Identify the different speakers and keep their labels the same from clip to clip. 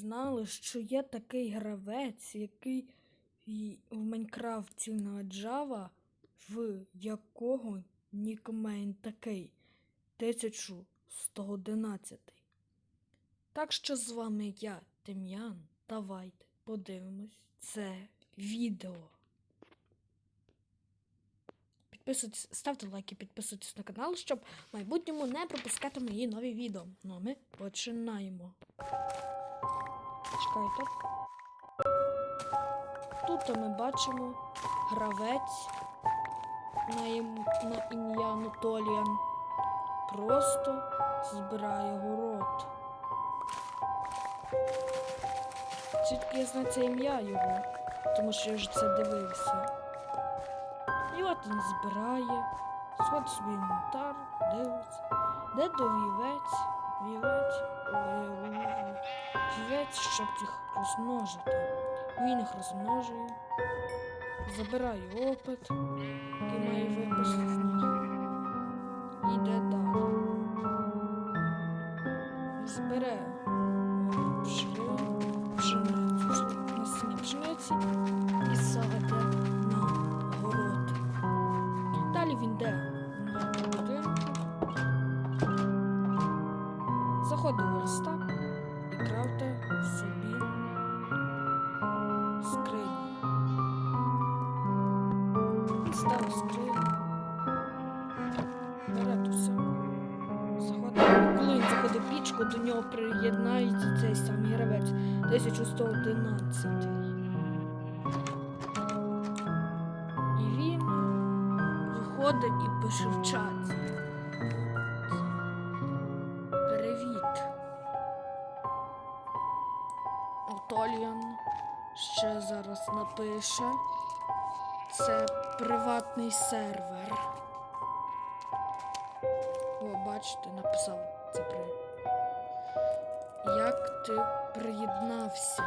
Speaker 1: Знали, що є такий гравець, який в Майнкрафті на Java, в якого нікмейн такий 1111. Так що з вами я, Дем'ян. Давайте подивимось це відео. Ставте лайки, підписуйтесь на канал, щоб в майбутньому не пропускати мої нові відео. Ну а ми починаємо. Чекайте. Тут ми бачимо гравець на, ім... на ім'я Анатоліан. Просто збирає город. Звідки я знаю це ім'я його, тому що я вже це дивився. І от він збирає, сходить свій інвентар, дивиться. Де до вівець? Вівець. щоб їх розмножити. Він їх розмножує, забирає опит, який має них. Йде далі. Збере виходить і пише в чаті. Привіт. Отоліан ще зараз напише. Це приватний сервер. О, бачите, написав це при. Як ти приєднався?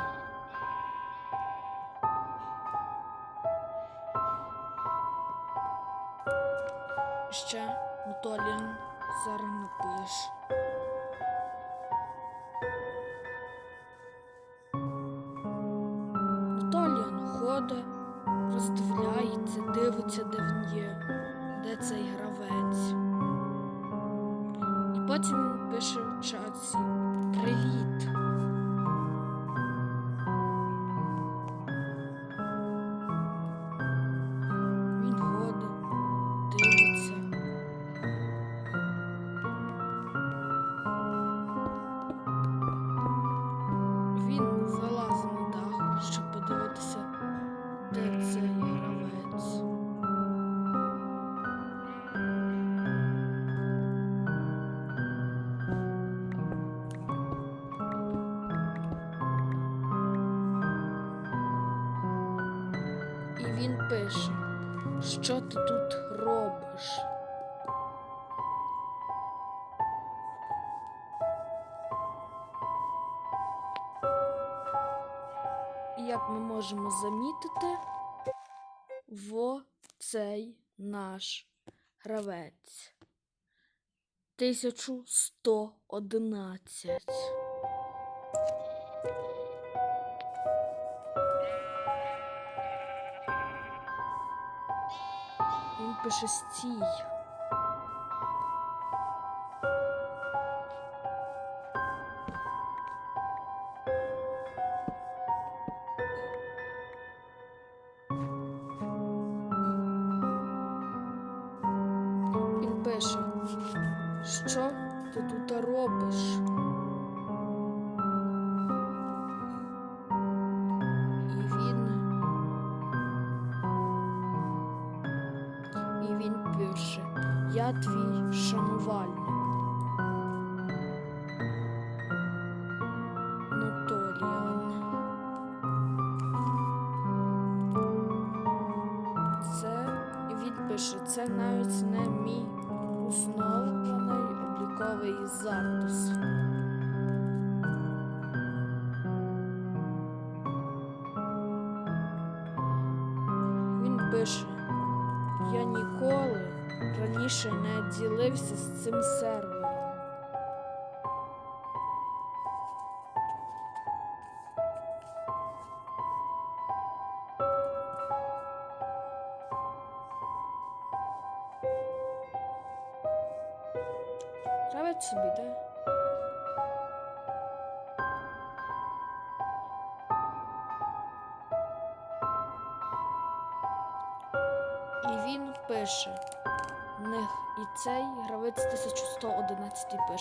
Speaker 1: Можемо замітити, во цей наш гравець. 1111. Він пише стій. Пише, це навіть не мій основний обліковий запис. Він пише, я ніколи раніше не ділився з цим сервером.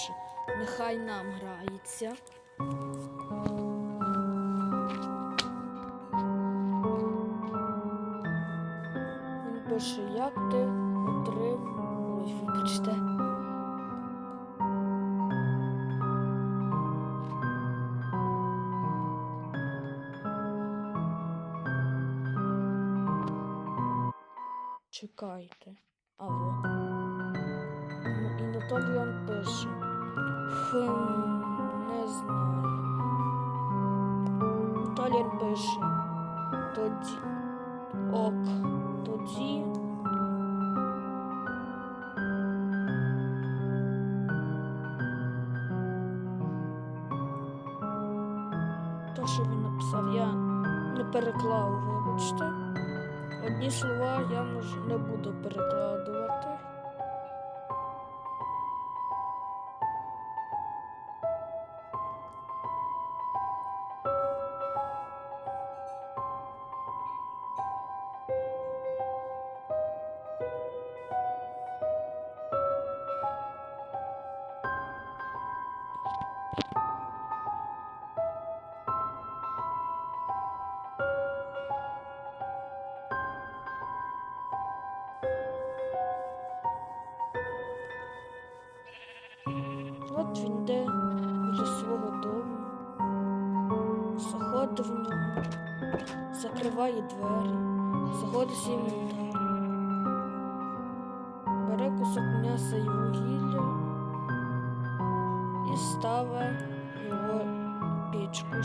Speaker 1: 1111 пише. Нехай нам грається. Він пише, як ти отрим... Ой, вибачте. Чекайте. Слова я не буду перекладувати.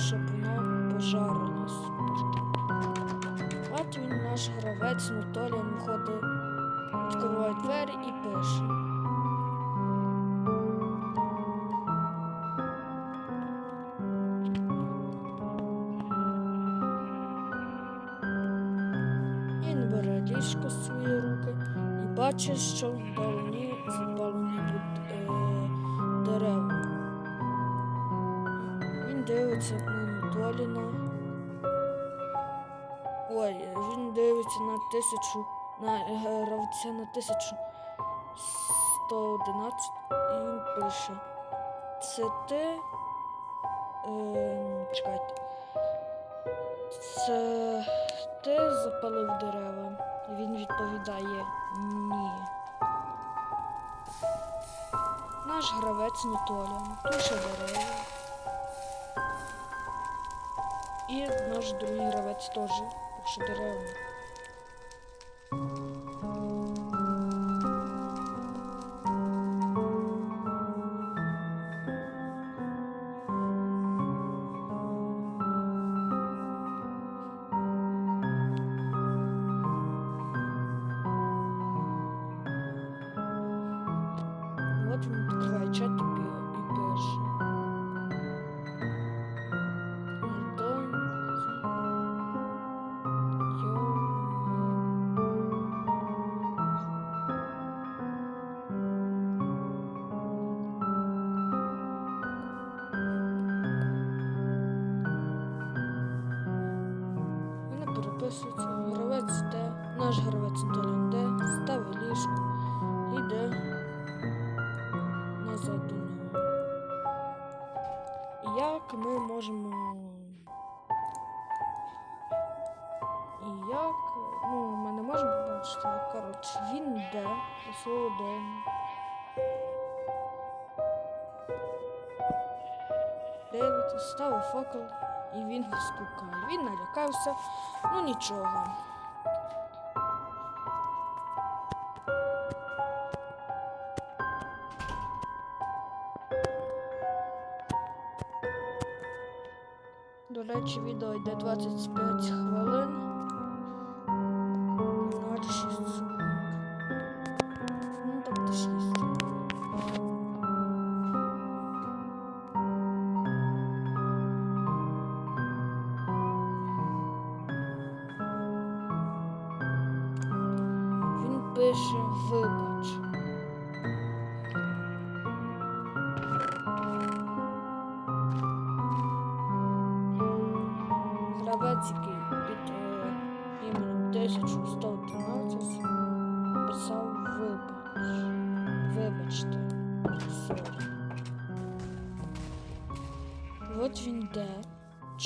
Speaker 1: Щоб воно пожарилось. От він наш гравець Нутоліан виходить, відкриває двері і пише. Він бере ліжко в свої руки і бачить, що вдалині на Толіна. Ой, він дивиться на тисячу, на е, гравця на тисячу 111 і він пише. Це ти. Е, чекайте. Це ти запалив дерева? І Він відповідає ні. Наш гравець Нутоля туше дерева. І наш другий гравець теж туше дерева. Наш гравець Антон йде, ставить ліжко, йде назад до нього. І Як ми можемо. І як. Ну, ми не можемо побачити. Коротше, він йде до свого дому. Дивиться, ставить факел і він його спукає. Він налякався, ну нічого. Відео йде 25 хвилин. 06 секунд. Ну, тобто 6. Він пише вибач.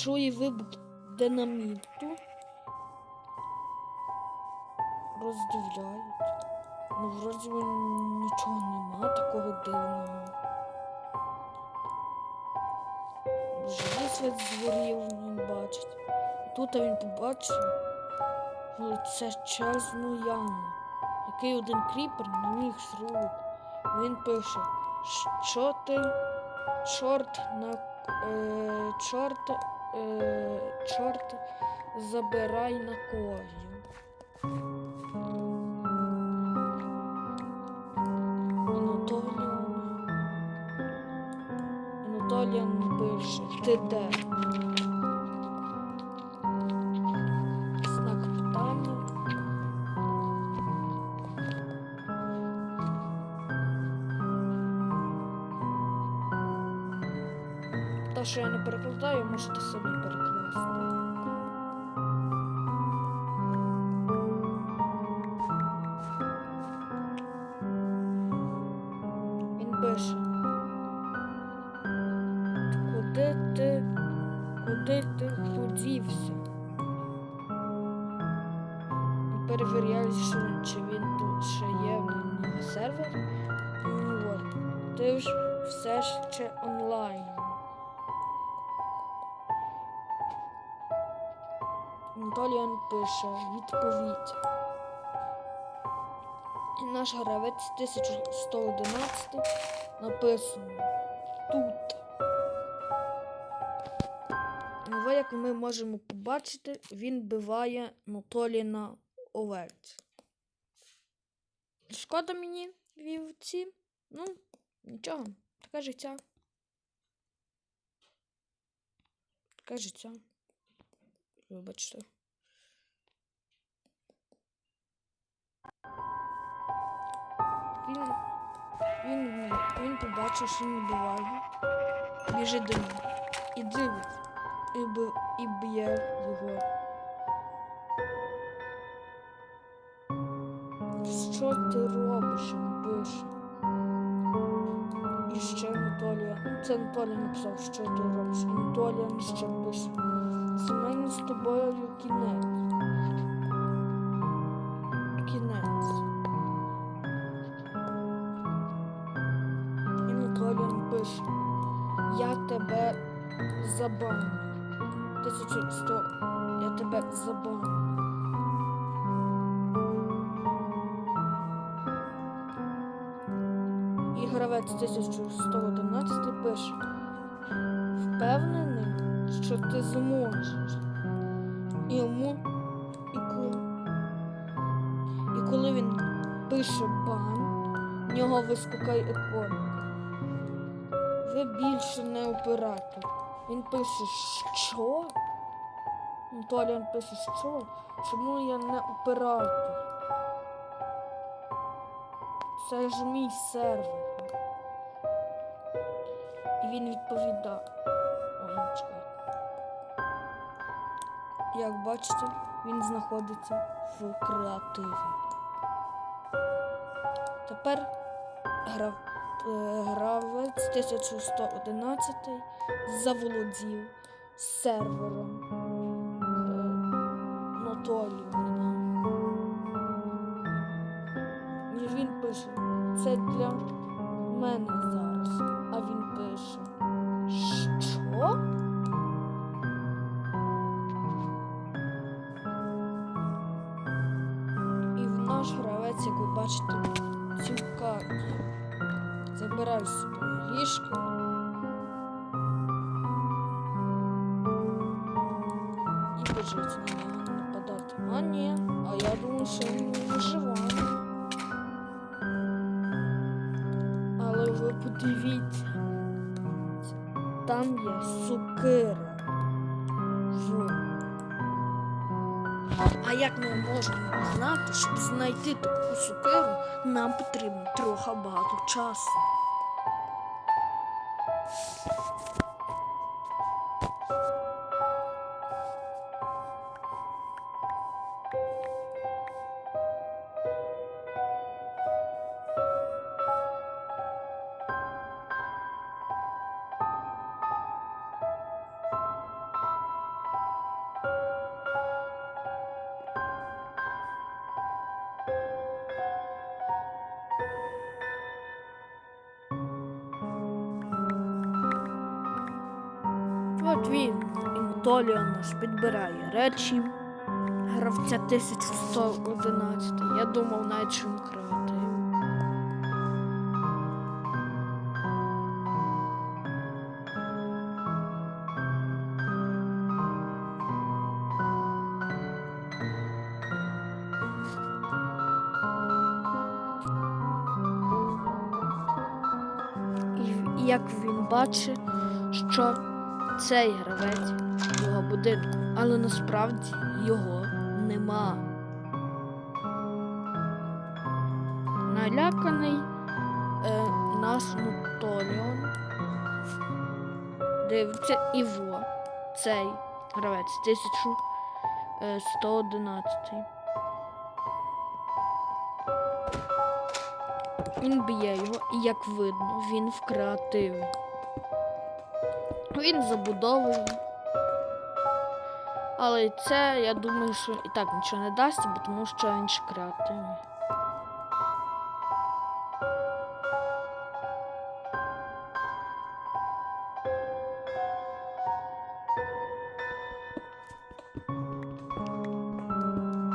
Speaker 1: Чує вибух динаміту. Роздивляють. Ну, вроді нічого нема такого дивного. Живий світ згорів, він бачить. Тут він побачив величезну яму, який один кріпер не міг зробити. Він пише, що ти чорт на е, чорт, е, чорт забирай на кожю. Анатоліон. Анатоліон пише, ти де? Перекладаю, можете собі перекласти. Він пише. Куди ти, куди ти подівся? Перевіряю, що, чи він тут ще є на сервер. Ти ж все ще онлайн. Анатоліан пише відповідь. І наш гравець 1111 написано тут. Ви, як ми можемо побачити, він биває Анатоліна овець. Шкода мені вівці. Ну, нічого, таке життя. Таке життя. Вибачте. Він, він, він побачив, що він буває. Біжить до нього. І дивиться. І, б, і б'є його. Що ти робиш? Пише. І ще Анатолія. Це Анатолій написав, що ти робиш. Анатолія ще пише. Сімейний з тобою. Кінець. І коли він пише бан, в нього вискакає іконка. Ви більше не оператор. Він пише, що? Анатоліан пише, що? Чому я не оператор? Це ж мій сервер. І він відповідає. Ой, чекай. Як бачите, він знаходиться в креативі. Тепер грав, е, гравець 1111 заволодів сервером е, Анатоліївна. І він пише, це для мене зараз. А він пише. Що? І в наш гравець, як ви бачите, цікавий. Забирай собі ліжко. І біжить на нього нападати. А ні, а я думаю, що він виживає. Але ви подивіться, там є сукира. Як ми можемо знати, щоб знайти таку сукеру, нам потрібно трохи багато часу. Толіон наш підбирає речі. Гравця 1111. Я думав навіть. І, і як він бачить, що цей гравець його будинку, але насправді його нема. Наляканий е, наш Нутоліон дивиться Іво, цей гравець 1111. Він б'є його, і як видно, він в креативі. Він забудовує. Але це, я думаю, що і так нічого не дасть, бо тому що він ж креативний.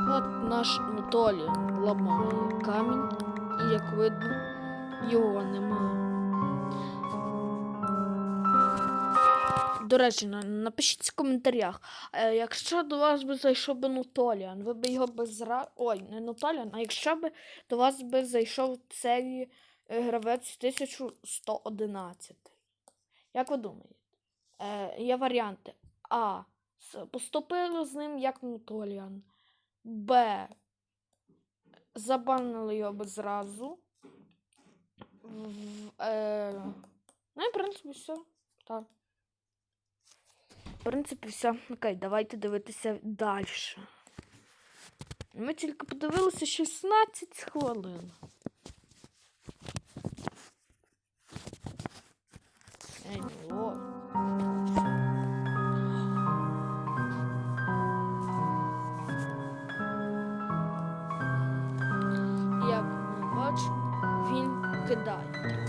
Speaker 1: От наш Анатолій ламає камінь, і як видно, його немає. До речі, напишіть в коментарях, е, якщо до вас би зайшов би Нутоліан, ви б його би зра... Ой, не Нутоліан, а якщо б до вас би зайшов цей е, гравець 1111. Як ви думаєте? Е, є варіанти. А. Поступили з ним як Нутоліан. Б. Забанили його би зразу. В, е, ну і в принципі все. Так. Принципі, все. Окей, давайте дивитися далі. Ми тільки подивилися 16 хвилин. Ей, о. Як бачимо, він кидає.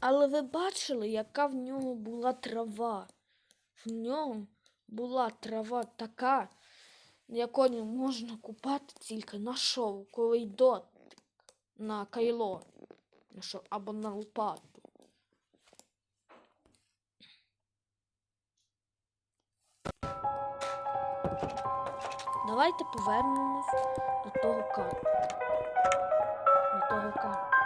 Speaker 1: Але ви бачили, яка в нього була трава? В ньому була трава така, якою можна купати тільки на шовковий дотик, на кайло на шов- або на лопату. Давайте повернемось до того кадру. До того кадру.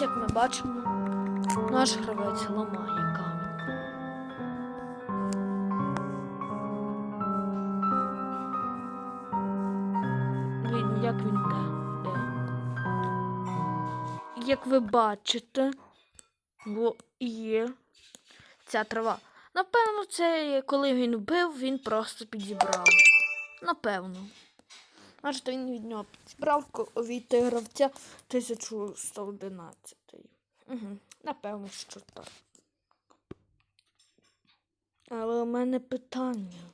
Speaker 1: Як ми бачимо, наш гравець ламає камінь. Він, як він де? Як ви бачите, бо є ця трава. Напевно, це коли він вбив, він просто підібрав. Напевно. Бачите, він від нього підібрав ко- від гравця 1111. Угу. Напевно, що так. Але у мене питання.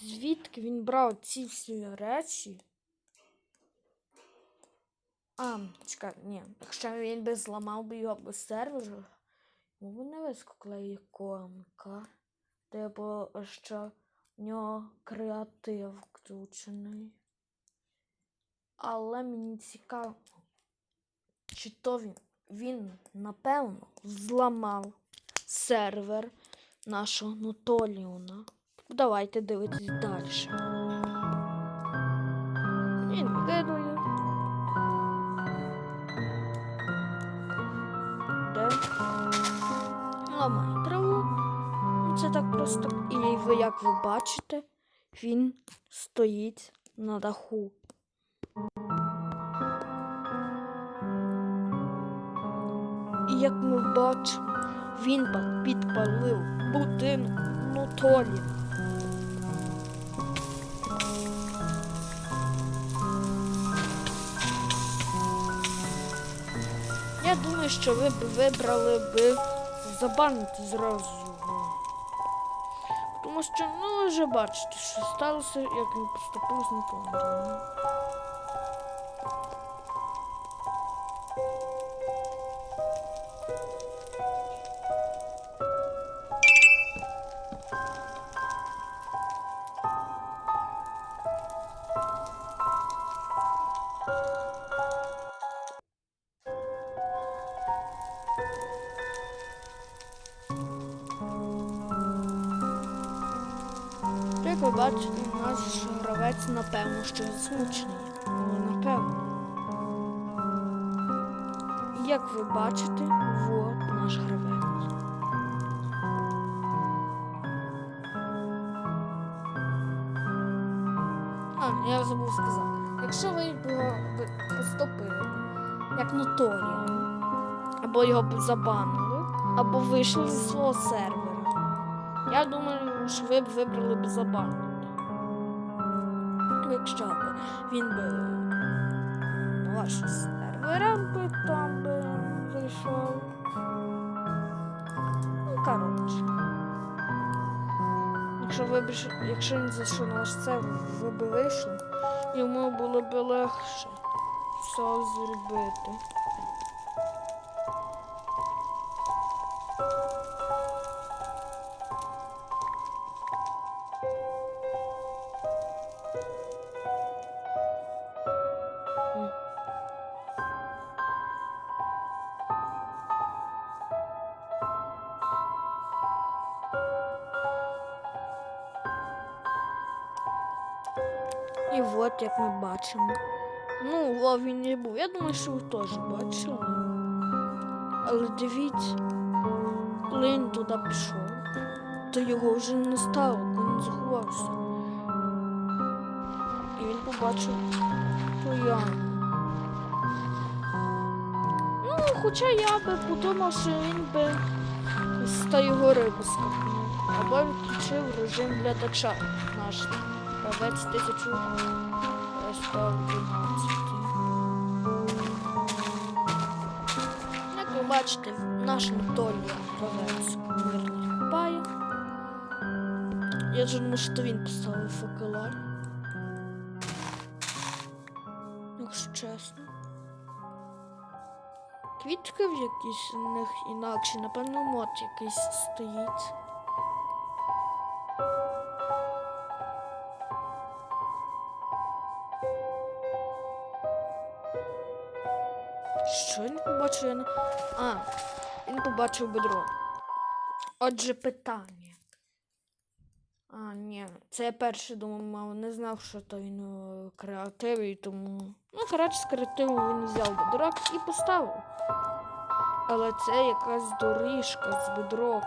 Speaker 1: Звідки він брав ці всі речі? А, чекай, ні. Якщо він би зламав би його без сервера, йому не вискокла іконка. Типу, що в нього креатив включений. Але мені цікаво, чи то він, він напевно зламав сервер нашого Нутоліона. Давайте дивитись далі. Він викидує. Де? Ламає траву. Ну, Це так просто. І як ви бачите, він стоїть на даху. Як ми бачимо, він па- підпалив будинок Нутолі. Я думаю, що ви б вибрали б забанити зразу. Тому що, ну, ви вже бачите, що сталося, як він поступив з Нутолі. Ви бачите, наш гравець, напевно, що змучений. Ну, напевно. Як ви бачите, от наш гравець. А, я забув сказати. Якщо ви його поступили, як Ноторія, або його забанили, або вийшли зі свого сервера, я думаю, що ви б вибрали б забанити. Б він би на ваш сервера би там би зайшов. Ну, коротше. Якщо ви якщо він зайшов на ваш сервер, ви б вийшли, йому було б легше все зробити. Як ми бачимо. Ну, він не був. Я думаю, що ви теж бачили. Але дивіться, коли він туди пішов, то його вже не стало, коли він заховався. І він побачив ту яму. Ну, хоча я би подумав, що він би з тої гори вискакнув. Або відключив режим глядача наш гравець 1111. Як ви бачите, наш Анатолій гравець мирно купає. Я думаю, що він поставив факела. Якщо чесно. Квітки в якісь у них інакші, напевно, мод якийсь стоїть. Що він побачив? Я не... А, він побачив бедро. Отже, питання. А, ні, це я перше думав, мав, не знав, що то він о, креативний, тому. Ну, коротше, з креативу він взяв бедрок і поставив. Але це якась доріжка з бедроку.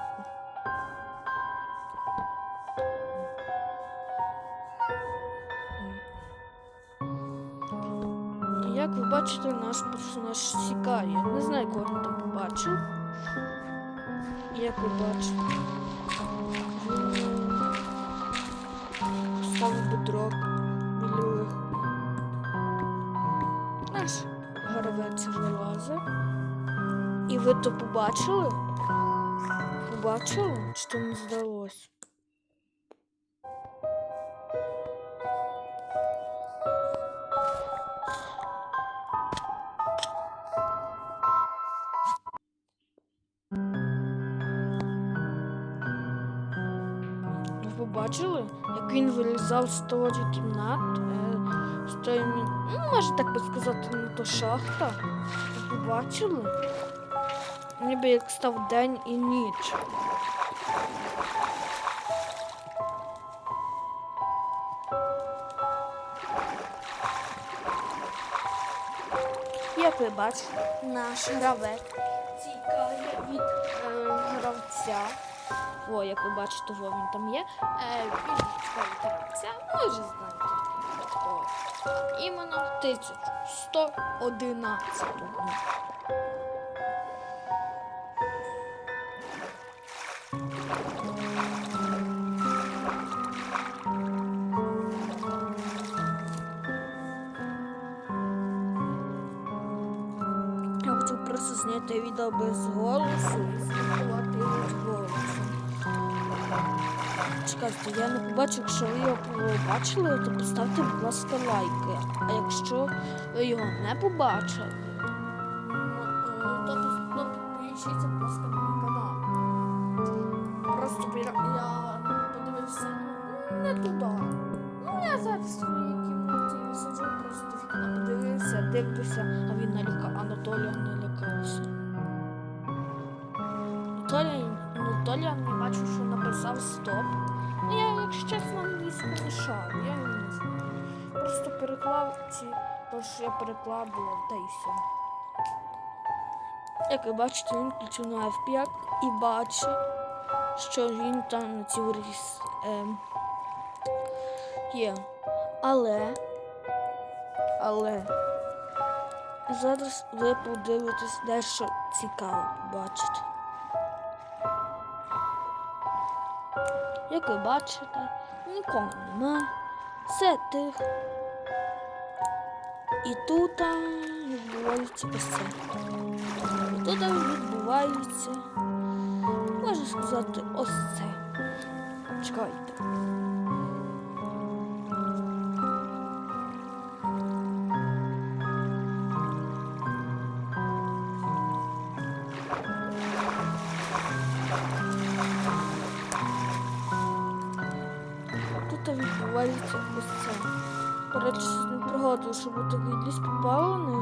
Speaker 1: Бачите, наш персонаж сікає. Не знаю, кого він там побачив. Як ви бачите, він поставив бедро. Наш гравець вилазить. І ви то побачили? Побачили? Чи то не здалось? Ви побачили, як він вилізав з того кімнат, е, з тої, ну, можна так би сказати, не то шахта. Ви побачили? Ніби як став день і ніч. Як ви бачите, наш гравець тікає від е, гравця. О, як ви бачите, во він там є. Е, гравця, ви. О, іменно 1111. Я хочу просто зняти відео без голосу і спілкувати його. Чекайте, я не побачу, якщо ви його побачили, то поставте, будь ласка, лайки. А якщо ви його не побачили, переклав ці, то, що я перекладував, та й все. Як ви бачите, він включив на F5 і бачить, що він там на цій ріс ем, є. Але, але зараз ви подивитесь дещо цікаве бачите. Як ви бачите, нікого нема, все тихо. І тут відбувається ось це. Тут відбувається, можна сказати, ось це. Чекайте. Тут відбувається ось це. Не пригадую, що був такий ліс підпалений.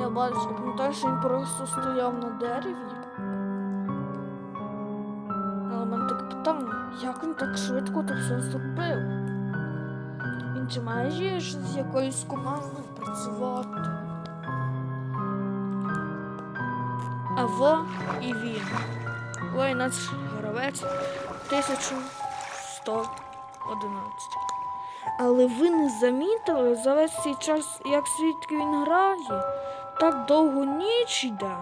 Speaker 1: Я бачу, пам'ятаю, що він просто стояв на дереві. Але мене таке питання, як він так швидко то все зробив? Він чи має з якоюсь командою працювати? А во і він. Ой, наш гравець 1111. Але ви не замітили за весь цей час, як свідки він грає? Так довго ніч йде.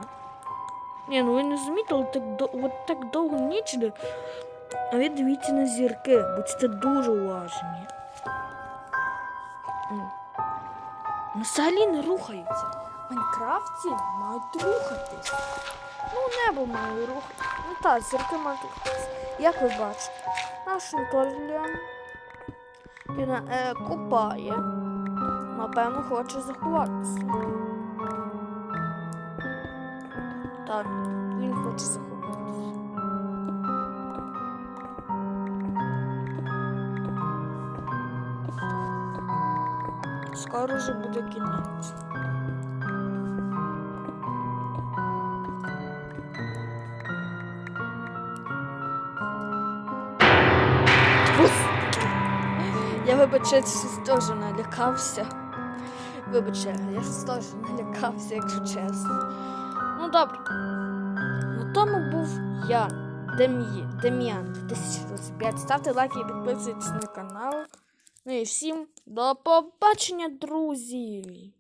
Speaker 1: Ні, ну ви не замітили, так, от так довго ніч йде. А ви дивіться на зірки, будьте дуже уважні. Ну, взагалі не рухаються. В Майнкрафті мають рухатись. Ну, небо має рухатись. Ну так, зірки мають рухатись. Як ви бачите, наш Анатолій він е, купає. Напевно, хоче заховатися. Так, він хоче заховатися. Скоро вже буде кінець. Вибачаюсь, теж налякався. Вибачаю, я теж налякався, якщо чесно. Ну добре. На тому був я, Дем'ян 2025. Ставте лайки і підписуйтесь на канал. Ну і всім до побачення, друзі!